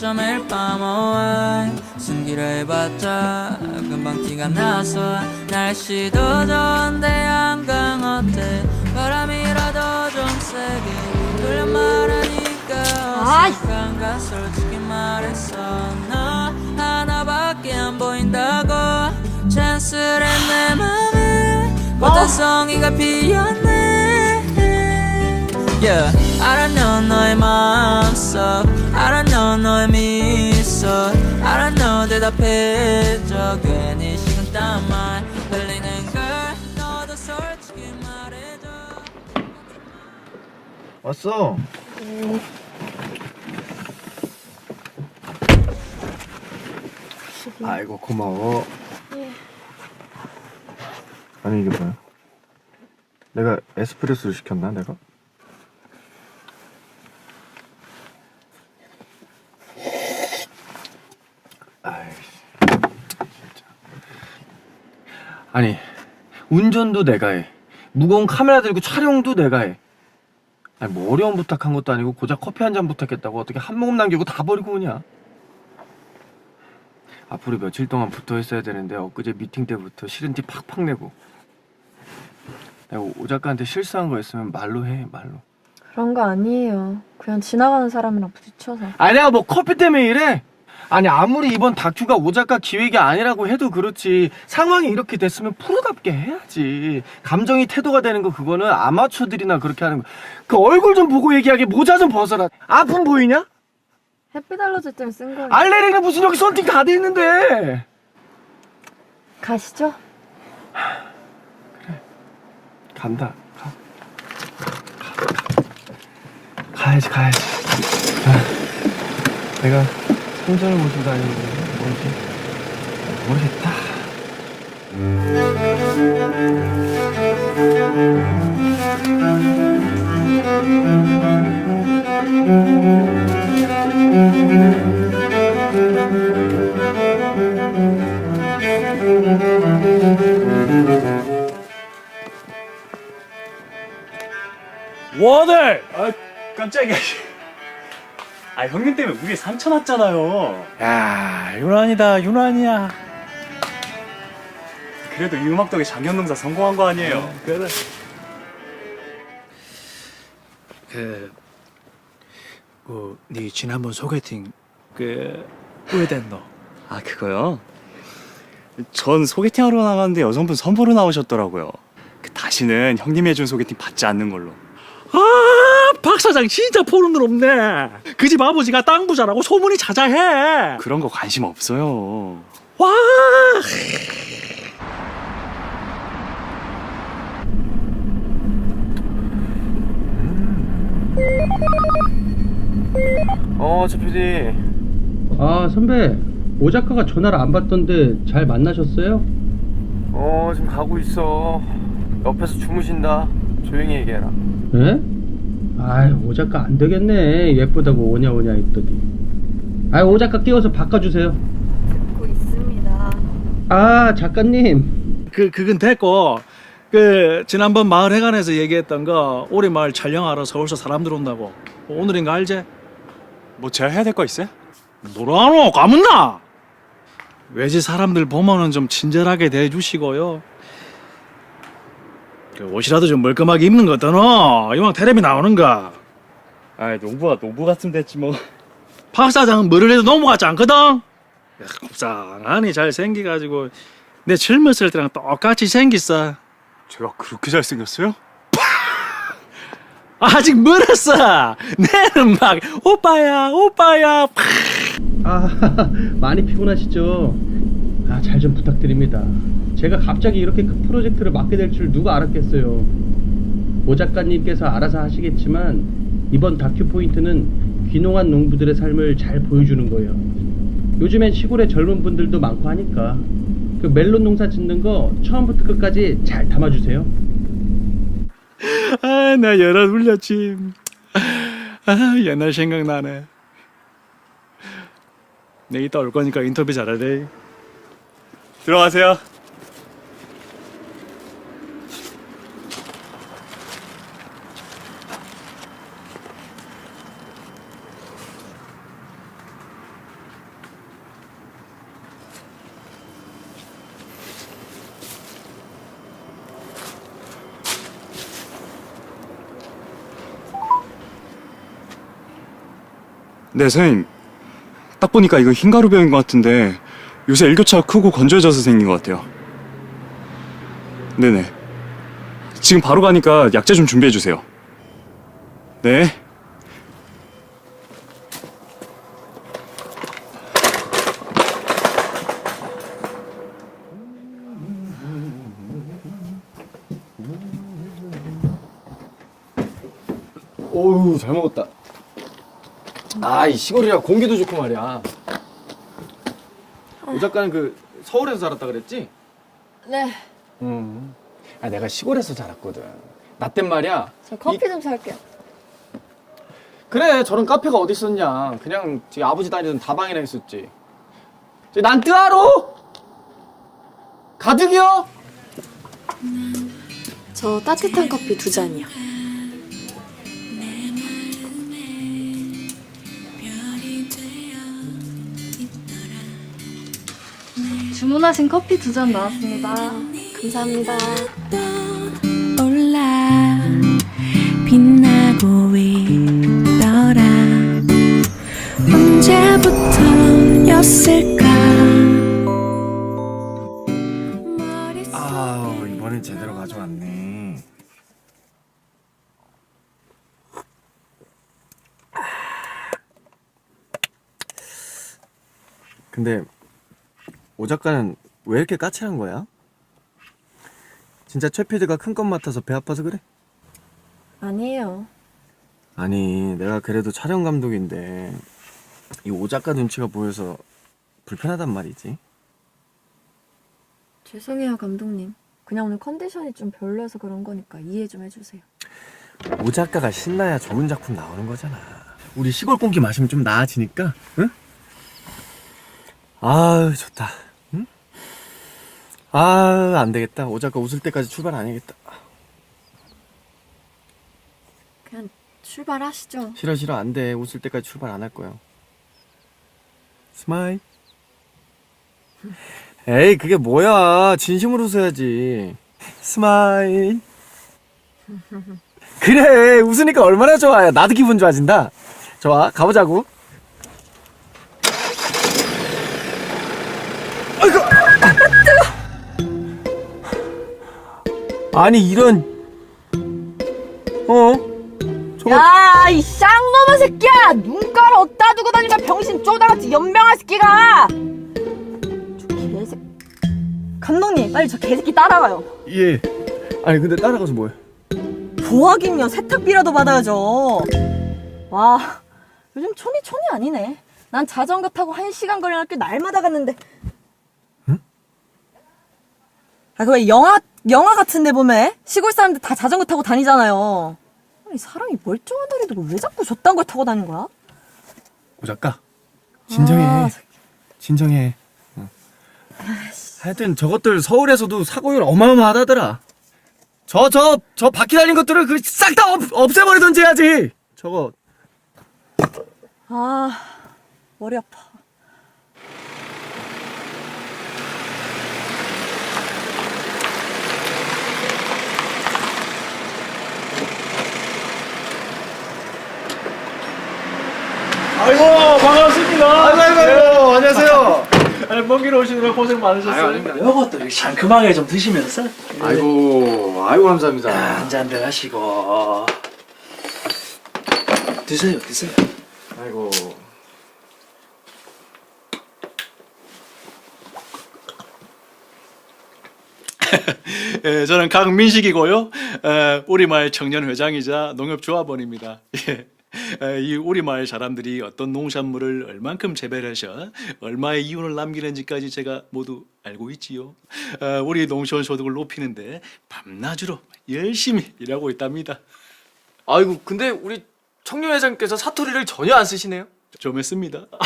매일 밤 oh, 숨기려 해봤자 금방 티가 나서 날씨도 좋은데 한강 어때? 바람이라도 좀 세게 돌려 말하니까. 어색한가 솔직히 말해서 너 하나밖에 안 보인다고. 찬스를 내 맘에. 꽃다송이가 피었네 Yeah, 알아know 너의 마음속 알아know 너의 미소 알아know 대답해줘 괜히 식은땀 말 흘리는 걸 너도 솔직히 말해줘 왔어. 아이고 고마워. 아니 이게 뭐야? 내가 에스프레소를 시켰나 내가? 아이씨, 진짜. 아니 운전도 내가 해. 무거운 카메라 들고 촬영도 내가 해. 아니 뭐 어려운 부탁한 것도 아니고 고작 커피 한 잔 부탁했다고 어떻게 한 모금 남기고 다 버리고 오냐? 앞으로 며칠 동안 붙어 있어야 되는데 엊그제 미팅 때부터 싫은 티 팍팍 내고 내가 오 작가한테 실수한 거 있으면 말로 해 말로 그런 거 아니에요. 그냥 지나가는 사람이랑 부딪혀서. 아니 내가 뭐 커피 때문에 이래? 아니 아무리 이번 다큐가 오 작가 기획이 아니라고 해도 그렇지 상황이 이렇게 됐으면 프로답게 해야지 감정이 태도가 되는 거 그거는 아마추어들이나 그렇게 하는 거그 얼굴 좀 보고 얘기하게 모자 좀 벗어라 아픔 보이냐? 햇빛 알러지 때문에 쓴 거예요. 알레르기는 무슨 여기 선팅 다 돼 있는데 가시죠. 간다 가. 가, 가. 가야지 가야지 아, 내가 손전을 모시고 다니는데 뭔지 모르겠다 워들! 아, 깜짝이야. 아, 형님 때문에 우리 상처 났잖아요. 야, 유난이다, 유난이야. 그래도 이 음악 덕에 장현농사 성공한 거 아니에요? 그래. 그, 그, 네 지난번 소개팅 그 후회됐노? 아, 그거요? 전 소개팅하러 나갔는데 여성분 선보러 나오셨더라고요. 그 다시는 형님이 해준 소개팅 받지 않는 걸로. 아, 박 사장 진짜 포름들 없네. 그 집 아버지가 땅 부자라고 소문이 자자해. 그런 거 관심 없어요. 와, 어, 저 PD. 아 선배 오 작가가 전화를 안 받던데 잘 만나셨어요? 어, 지금 가고 있어. 옆에서 주무신다. 조용히 얘기해라. 예? 아이 오 작가 안 되겠네 예쁘다고 오냐 오냐 했더니 아이 오 작가 끼워서 바꿔주세요 듣고 있습니다. 아 작가님 그 그건 됐고 그 지난번 마을 회관에서 얘기했던 거 우리 마을 촬영하러 서울서 사람들 온다고 오늘인 거 알지? 뭐 제가 해야 될 거 있어요? 뭐라노 까문나? 외지 사람들 보면은 좀 친절하게 대해주시고요. 그 옷이라도 좀 멀끔하게 입는 거 어떠노? 이왕 테레비 나오는가? 아, 농부가 농부 같으면 됐지 뭐. 박 사장은 뭐를 해도 너무 같지 않거든? 야, 곱상하니 잘생겨가지고 내 젊었을 때랑 똑같이 생겼어. 제가 그렇게 잘생겼어요? 아직 멀었어. 내는 막 오빠야 오빠야 아 많이 피곤하시죠? 아 잘 좀 부탁드립니다 제가 갑자기 이렇게 큰 프로젝트를 맡게 될 줄 누가 알았겠어요 오 작가님께서 알아서 하시겠지만 이번 다큐 포인트는 귀농한 농부들의 삶을 잘 보여주는 거예요 요즘엔 시골에 젊은 분들도 많고 하니까 그 멜론 농사 짓는 거 처음부터 끝까지 잘 담아주세요 아, 나 열어 울렸지. 아, 옛날 생각나네. 내 이따 올 거니까 인터뷰 잘하래. 들어가세요. 네, 선생님. 딱 보니까 이거 흰가루 병인 것 같은데 요새 일교차가 크고 건조해져서 생긴 것 같아요. 네네. 지금 바로 가니까 약재 좀 준비해 주세요. 네. 오우 잘 먹었다. 아 이 시골이라 공기도 좋고 말이야. 오 작가는 그 서울에서 자랐다 그랬지? 네. 응. 아 내가 시골에서 자랐거든. 나 땐 말이야. 저 커피 좀 살게요. 그래 저런 카페가 어디 있었냐. 그냥 지 아버지 다니던 다방이나 있었지. 저난 뜨하로 가득이요. 저 따뜻한 커피 두 잔이요. 주문하신 커피 두 잔 나왔습니다. 감사합니다. 올라 빛나고 있더라 언제부터였을까 머릿속 아 이번엔 제대로 가져왔네. 근데 오 작가는 왜 이렇게 까칠한 거야? 진짜 최 PD가 큰 것 맡아서 배 아파서 그래? 아니에요. 아니 내가 그래도 촬영 감독인데 이 오 작가 눈치가 보여서 불편하단 말이지. 죄송해요, 감독님. 그냥 오늘 컨디션이 좀 별로여서 그런 거니까 이해 좀 해주세요. 오 작가가 신나야 좋은 작품 나오는 거잖아. 우리 시골 공기 마시면 좀 나아지니까, 응? 아유 좋다. 응? 아안 되겠다. 오 작가 웃을 때까지 출발 안 해야겠다. 그냥 출발하시죠. 싫어 싫어 안 돼. 웃을 때까지 출발 안 할 거야. 스마일. 에이 그게 뭐야. 진심으로 웃어야지. 스마일. 그래 웃으니까 얼마나 좋아요. 나도 기분 좋아진다. 좋아 가보자고. 아니 이런. 어? 저거 야, 이 쌍놈의 새끼야! 눈깔 어디다 두고 다니까 병신 쪼다같이 연명한 새끼가! 저 개새끼. 감독님, 빨리 저 개새끼 따라가요. 예. 아니 근데 따라가서 뭐해? 보학이면 세탁비라도 받아야죠. 와, 요즘 촌이 촌이 아니네. 난 자전거 타고 한 시간 거리는 학교 날마다 갔는데. 응? 아, 그왜 영화, 영화 같은데 보면 시골 사람들 다 자전거 타고 다니잖아요. 아니, 사람이 멀쩡한 다리 두고 왜 자꾸 저딴 걸 타고 다니는 거야? 오 작가 진정해. 아, 진정해. 어. 하여튼 저것들 서울에서도 사고율 어마어마하다더라. 저 저 저 바퀴 달린 것들을 그 싹 다 없애버리던지 해야지. 저거 아, 머리 아파. 아이고 반갑습니다. 아이고 아이고 아이고 안녕하세요. 아니, 먼길 오시느라 고생 많으셨어요. 아유, 이렇게 상큼하게 좀 드시면서 아이고 아이고 감사합니다. 한잔들 하시고 드세요, 드세요. 아이고 예, 저는 강민식이고요. 에, 우리마을 청년 회장이자 농협조합원입니다. 예. 에, 이 우리마을 사람들이 어떤 농산물을 얼만큼 재배하셔 얼마의 이윤을 남기는지까지 제가 모두 알고 있지요. 에, 우리 농촌 소득을 높이는데 밤낮으로 열심히 일하고 있답니다. 아이고 근데 우리 청년 회장께서 사투리를 전혀 안 쓰시네요. 좀 했습니다.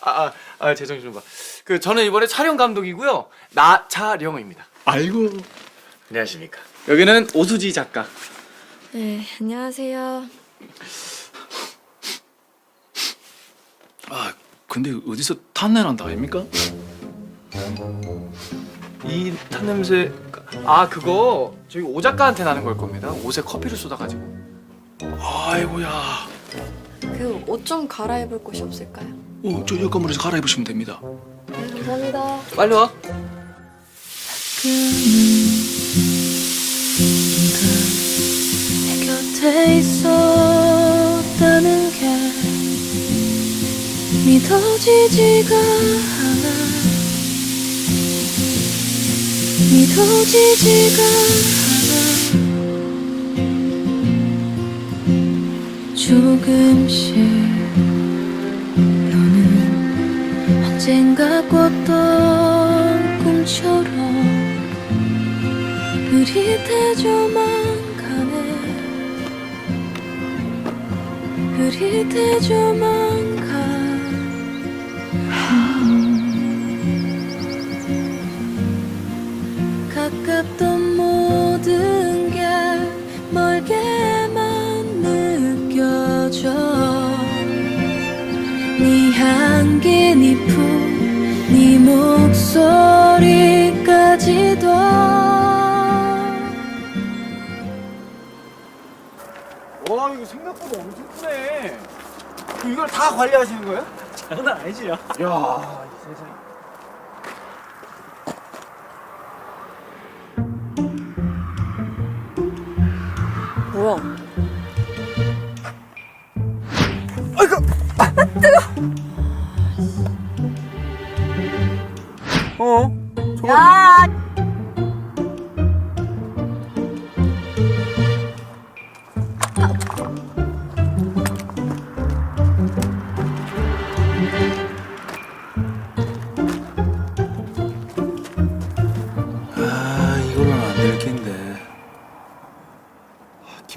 아, 아, 아 죄송 좀 봐. 그 저는 이번에 촬영 감독이고요. 나차령입니다. 아이고 안녕하십니까. 여기는 오수지 작가. 네, 안녕하세요. 아 근데 어디서 탄내 난다 아닙니까? 이 탄냄새 아 그거 저희 오 작가한테 나는 걸 겁니다. 옷에 커피를 쏟아가지고. 아이고야. 그 옷 좀 갈아입을 곳이 없을까요? 어, 저여 건물에서 갈아입으시면 됩니다. 네, 감사합니다. 빨리 와. 내 곁에 있었다는 게 믿어지지가 않아. 믿어지지가 않아. 조금씩 너는 언젠가 꿨던 꿈처럼 흐릿해져만 가 음. 가깝던 모든 게 멀게만 느껴져 네 향기 네 품 네 목소리까지도 와 이거 생각보다 엄청 크네. 그 이걸 다 관리하시는 거예요? 장난 아니지요. 야, 이 세상에. 뭐야?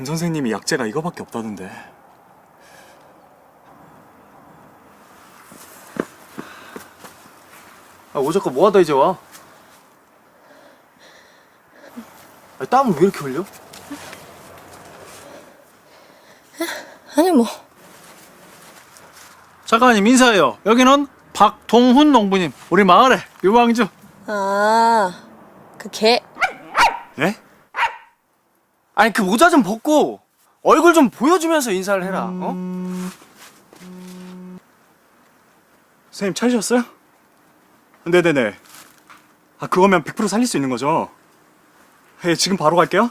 선생님이 약재가 이거밖에 없다던데. 아, 오작가 뭐하다 이제 와? 아, 땀을 왜 이렇게 흘려? 아니 뭐 작가님 인사해요. 여기는 박동훈 농부님. 우리 마을의 유망주. 아, 그 개. 네? 아니 그 모자 좀 벗고 얼굴 좀 보여주면서 인사를 해라. 어? 선생님 찾으셨어요? 네네네. 아 그거면 100% 살릴 수 있는 거죠? 예, 지금 바로 갈게요.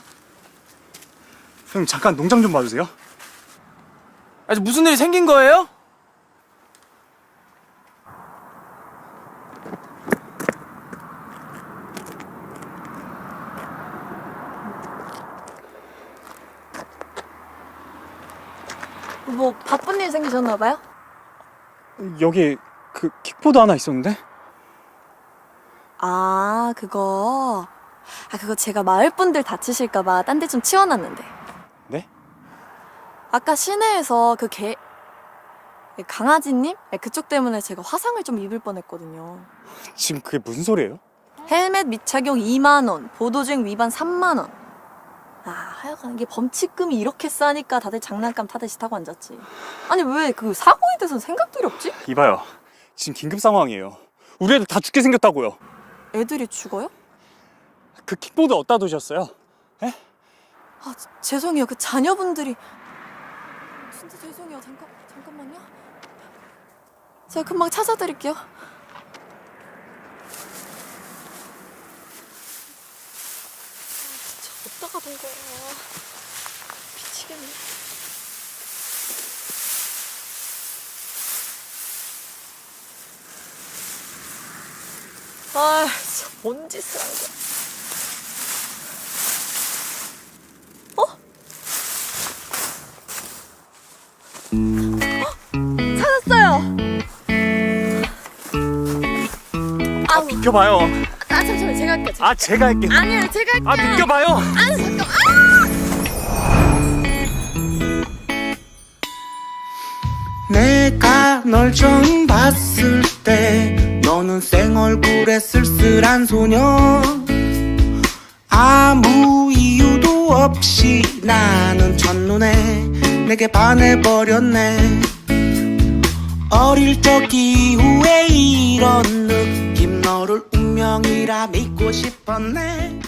형님 잠깐 농장 좀 봐주세요. 아니 무슨 일이 생긴 거예요? 뭐 바쁜 일 생기셨나 봐요? 여기 그 킥보드 하나 있었는데? 아, 그거. 아, 그거 제가 마을 분들 다치실까 봐 딴 데 좀 치워놨는데. 네? 아까 시내에서 그 개, 강아지님? 네, 그쪽 때문에 제가 화상을 좀 입을 뻔했거든요. 지금 그게 무슨 소리예요? 헬멧 미착용 2만 원, 보도중 위반 3만 원. 아, 하여간 이게 범칙금이 이렇게 싸니까 다들 장난감 타듯이 타고 앉았지. 아니, 왜 그 사고에 대해서는 생각들이 없지? 이봐요. 지금 긴급 상황이에요. 우리 애들 다 죽게 생겼다고요. 애들이 죽어요? 그 킥보드 어디다 두셨어요? 아, 지- 죄송해요. 그 자녀분들이 진짜 죄송해요. 잠깐 잠깐만요. 제가 금방 찾아드릴게요. 어디다가 둔 거야? 미치겠네. 아, 진짜 뭔 짓을 한 거야? 찾았어요. 아, 비켜봐요. 아 제가 할게요. 제가. 아 제가 할게. 아니요 제가 할게요. 아 비켜봐요. 아니 잠깐. 내가 널 처음 봤을 때 너는 생얼굴에 쓸쓸한 소녀 아무 이유도 없이 나는 첫눈에 내게 반해버렸네 어릴 적 이후에 이런 느낌 너를 운명이라 믿고 싶었네